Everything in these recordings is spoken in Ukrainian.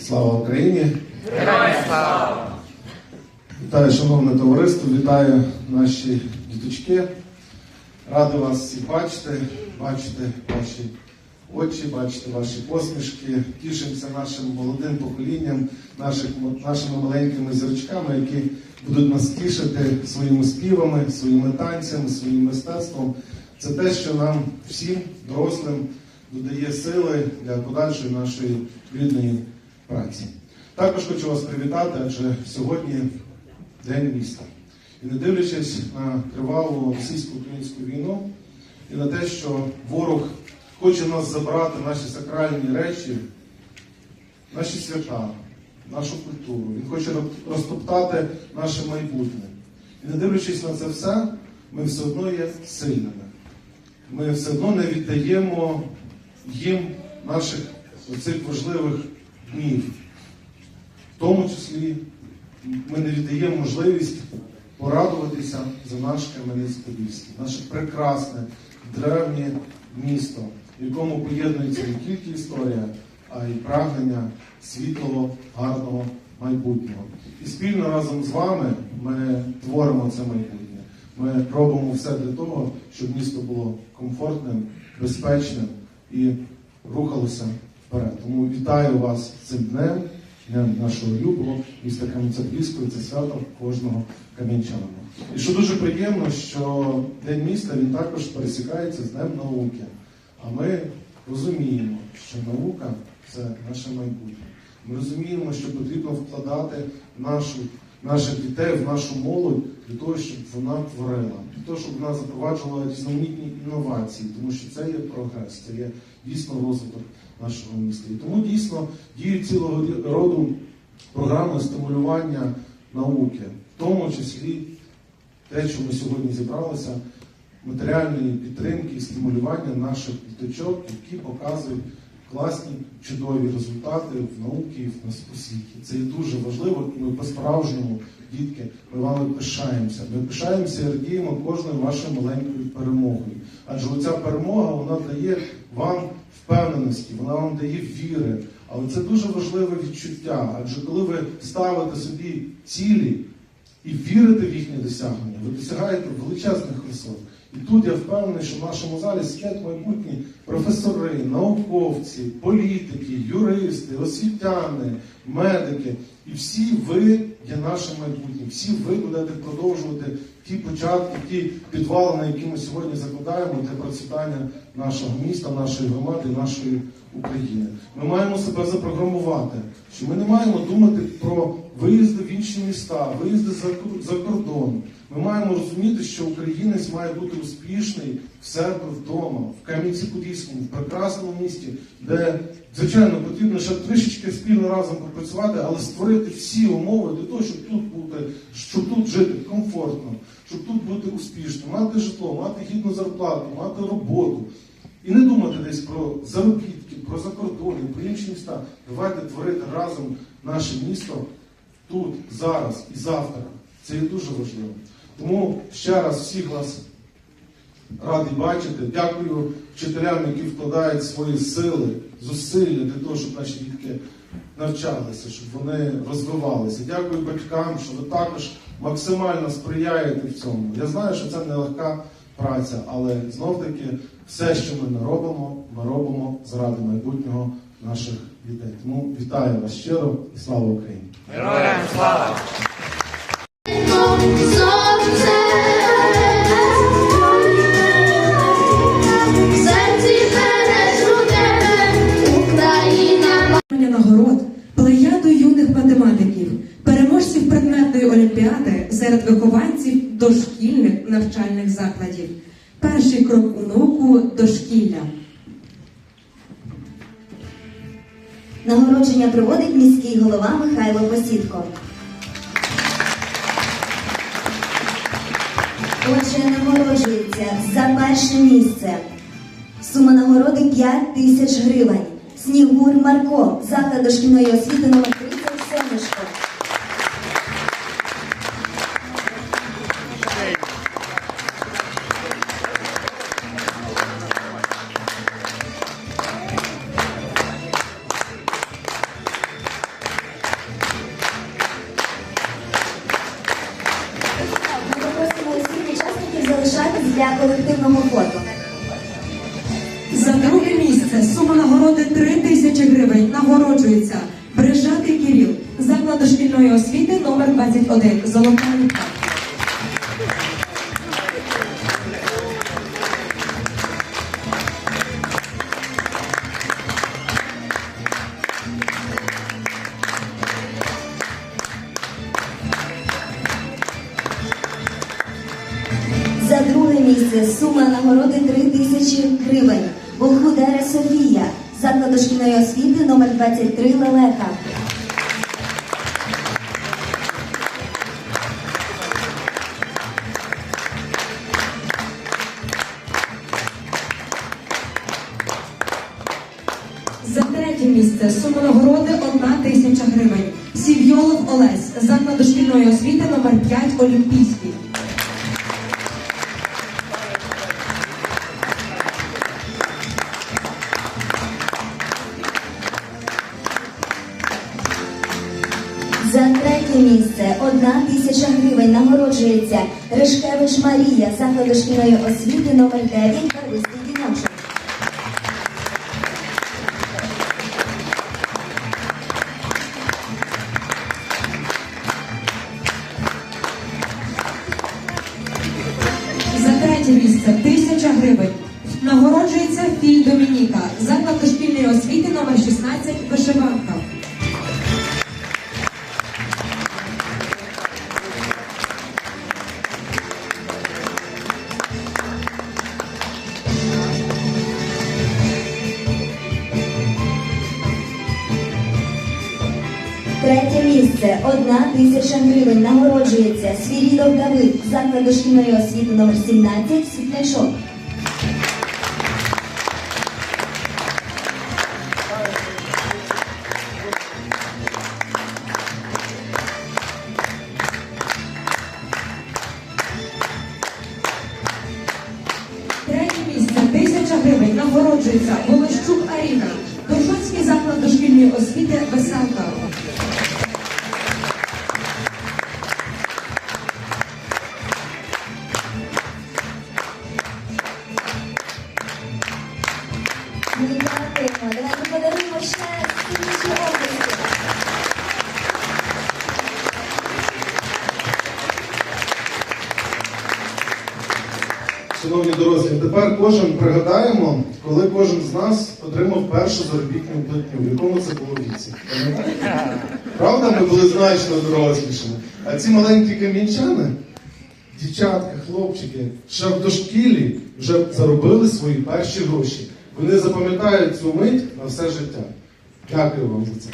Слава Україні! Героям слава! Вітаю, шановне товариство, вітаю наші діточки. Радий вас всіх бачити, бачити ваші очі, бачити ваші посмішки. Тішимося нашим молодим поколінням, наших, нашими маленькими зірочками, які будуть нас тішити своїми співами, своїми танцями, своїм мистецтвом. Це те, що нам всім, дорослим, додає сили для подальшої нашої плідної праці. Також хочу вас привітати, адже сьогодні День міста. І не дивлячись на тривалу російсько-українську війну і на те, що ворог хоче нас забрати наші сакральні речі, наші свята, нашу культуру, він хоче розтоптати наше майбутнє. І не дивлячись на це все, ми все одно є сильними. Ми все одно не віддаємо їм наших оцих важливих днів. В тому числі ми не віддаємо можливість порадуватися за наш Кам'янець-Подільський, наше прекрасне, древнє місто, в якому поєднується не тільки історія, а й прагнення світлого, гарного майбутнього. І спільно разом з вами ми творимо це майбутнє. Ми робимо все для того, щоб місто було комфортним, безпечним і рухалося Тому вітаю вас цим днем. Днем нашого любого міста Кам'янця-Подільського, це свято кожного кам'янчанина. І що дуже приємно, що День міста він також пересікається з Днем науки. А ми розуміємо, що наука це наше майбутнє. Ми розуміємо, що потрібно вкладати нашу, наших дітей в нашу молодь для того, щоб вона творила, для того, щоб вона запроваджувала різноманітні інновації, тому що це є прогрес, це є дійсно розвиток нашого міста. І тому дійсно діють цілого роду програми стимулювання науки, в тому числі те, що ми сьогодні зібралися, матеріальної підтримки і стимулювання наших діточок, які показують класні, чудові результати в науці і в нас у світі. Це є дуже важливо, і ми по-справжньому, дітки, ми вами пишаємося. Ми пишаємося і радіємо кожною вашою маленькою перемогою. Адже оця перемога вона дає вам впевненості, вона вам дає віри. Але це дуже важливе відчуття. Адже коли ви ставите собі цілі і вірите в їхнє досягнення, ви досягаєте величезних висот. І тут я впевнений, що в нашому залі сидять майбутні професори, науковці, політики, юристи, освітяни, медики. І всі ви є нашим майбутнім. Всі ви будете продовжувати ті початки, ті підвали, на які ми сьогодні закладаємо для процвітання нашого міста, нашої громади, нашої України. Ми маємо себе запрограмувати, що ми не маємо думати про виїзди в інші міста, виїзди за, кордон. Ми маємо розуміти, що українець має бути успішний в себе вдома, в Кам'янці-Подільському, в прекрасному місті, де, звичайно, потрібно ще трішечки спільно разом попрацювати, але створити всі умови для того, щоб тут бути, щоб тут жити комфортно, щоб тут бути успішним, мати житло, мати гідну зарплату, мати роботу. І не думати десь про заробітки, про закордони, про інші міста. Давайте творити разом наше місто тут, зараз і завтра. Це є дуже важливо. Тому ще раз всіх вас радий бачити. Дякую вчителям, які вкладають свої сили, зусилля для того, щоб наші дітки навчалися, щоб вони розвивалися. Дякую батькам, що ви також максимально сприяєте в цьому. Я знаю, що це нелегка праця, але знов таки все, що ми не робимо, ми робимо заради майбутнього наших дітей. Тому вітаю вас щиро і слава Україні! Героям слава! Нагород плеяду юних математиків, переможців предметної олімпіади серед вихованців дошкільних навчальних закладів. Перший крок у науку дошкілля. Нагородження проводить міський голова Михайло Посідко. Отже, нагороджується за перше місце. Сума нагороди 5 тисяч гривень. Снігур Марко, заклад дошкільної освіти номер дошкільної освіти номер 23 Лелека. За третє місце сума нагороди 1 тисяча гривень. Сівйолов Олесь, заклад дошкільної освіти номер 5 Олімпійський. Тисяча гривень нагороджується Ришкевич Марія, закладу шкільної освіти номер 9 Барвистий Третє місце. Одна тисяча гривень. Нагороджується Свірідов Давид, заклад дошкільної освіти номер 17 Світляшок. Третє місце. Тисяча гривень. Нагороджується Волощук Аріна, Дошоцький заклад дошкільної освіти Веселка. Першу заробітну платню, в якому це було віці. Правда, ми були значно дорослішими. А ці маленькі камінчани, дівчатка, хлопчики, ще в дошкілі вже заробили свої перші гроші. Вони запам'ятають цю мить на все життя. Дякую вам за це.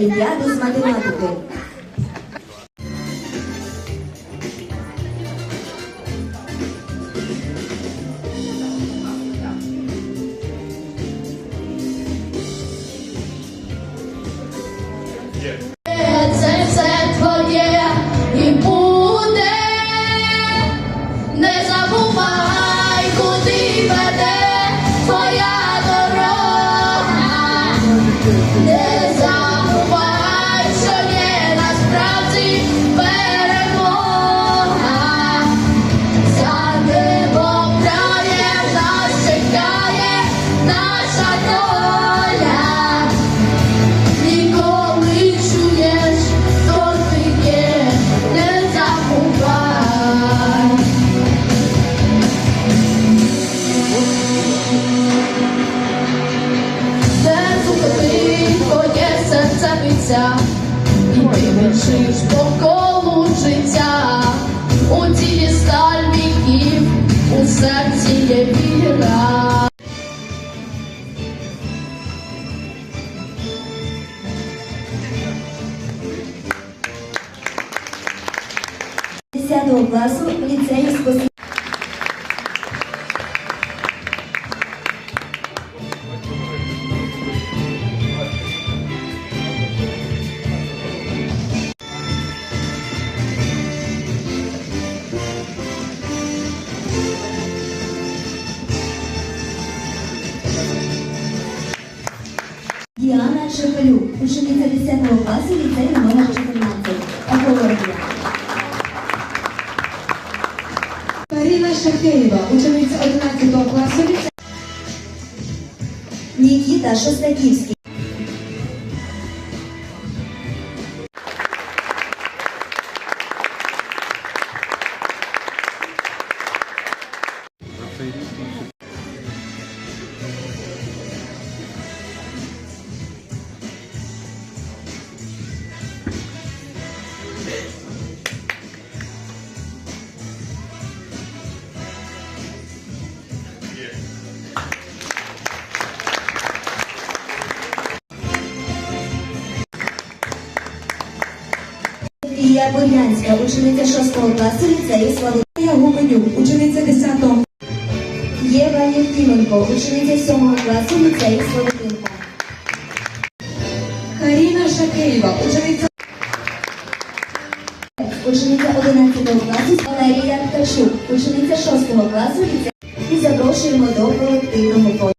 Інтернет-олімпіади з математики. Сіє віра. Десятого класу ліцею спосіб. Діана Шепелюк, учениця 10 класу ліцею номер 14. Екологія. Маріна Шахеєва, учениця 11 класу ліцею. Нікіта Шостаківський. Лія учениця 6 класу ліцею Славу. Я Гуменюк, учениця 10 Єва Євтіменко, учениця 7 класу ліцею Славутинка. Каріна Шахеєва, учениця Учениця 11 класу Валерія Ткачук, учениця 6 класу ліцею. І запрошуємо до колективного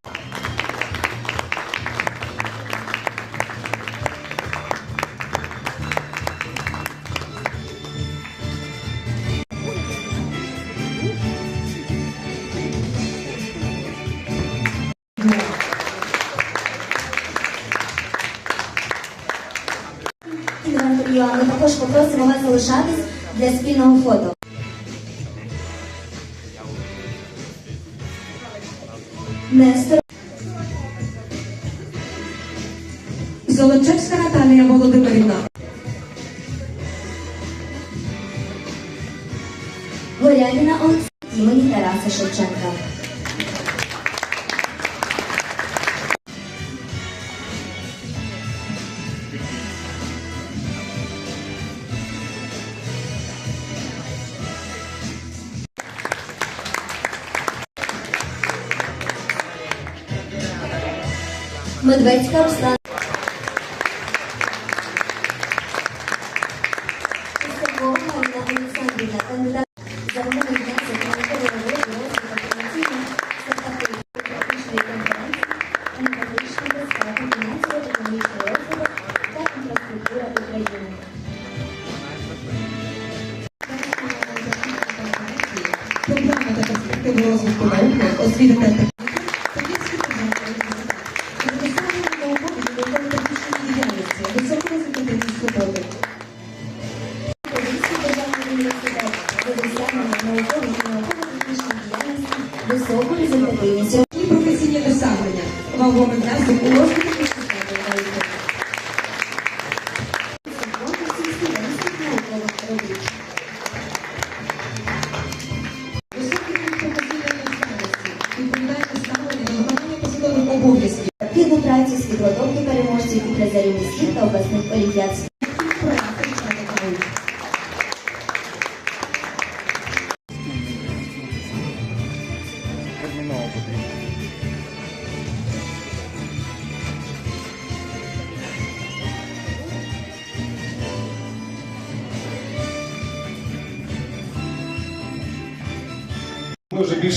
фото. Іван Івановна, також попросимо вас залишатись для спільного фото. Нестор Золочевська Наталія Володимирівна. Горянина Олексій імені Тараса Шевченка. Інфраструктура України. Програма та перспективи розвитку науки, освіти та високорезультативні роботи. Подільський державний університет за досягнення наукової та науково-технічної діяльності, високу результативність. І професійні досягнення. Вагомий внесок у розвиток інституту науки. Конкурсів студентських наукових робіт. Високий рівень професійної досягненості. Відповідальне ставлення на виконання посадових обов'язків. Активну працю з підготовки переможців і призерів міських та обласних олімпіад.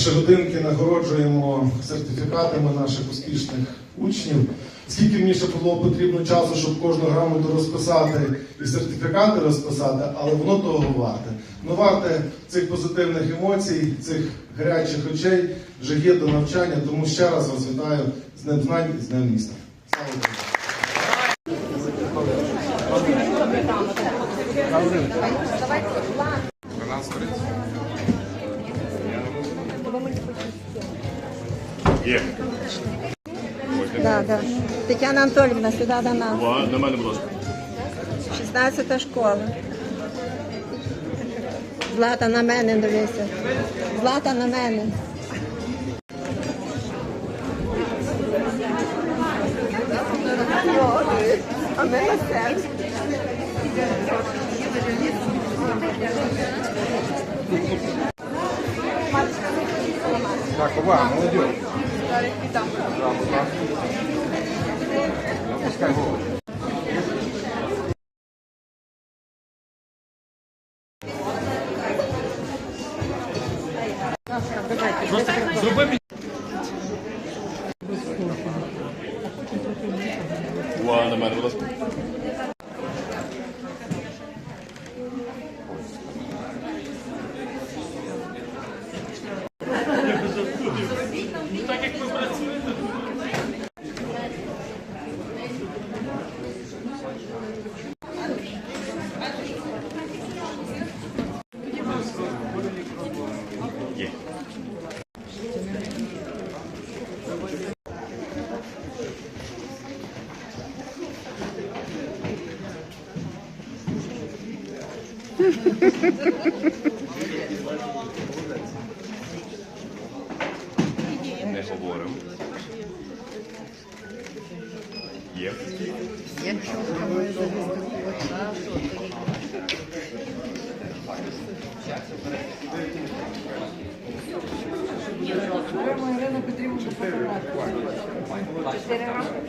Ми вже більше годинки нагороджуємо сертифікатами наших успішних учнів. Скільки мені ще було потрібно часу, щоб кожну грамоту розписати і сертифікати розписати, але воно того варте. Ну варте цих позитивних емоцій, цих гарячих очей вже є до навчання, тому ще раз вас вітаю з Днем знань і з Днем міста. Слава Україні! Да, да. Тетяна Анатольевна, сюди до нас. Увага, До мене, будь ласка. 16 школа. Злата на мене дивися. Злата на мене. Так, увага, молодежь. Dank u wel. Чотири рамки.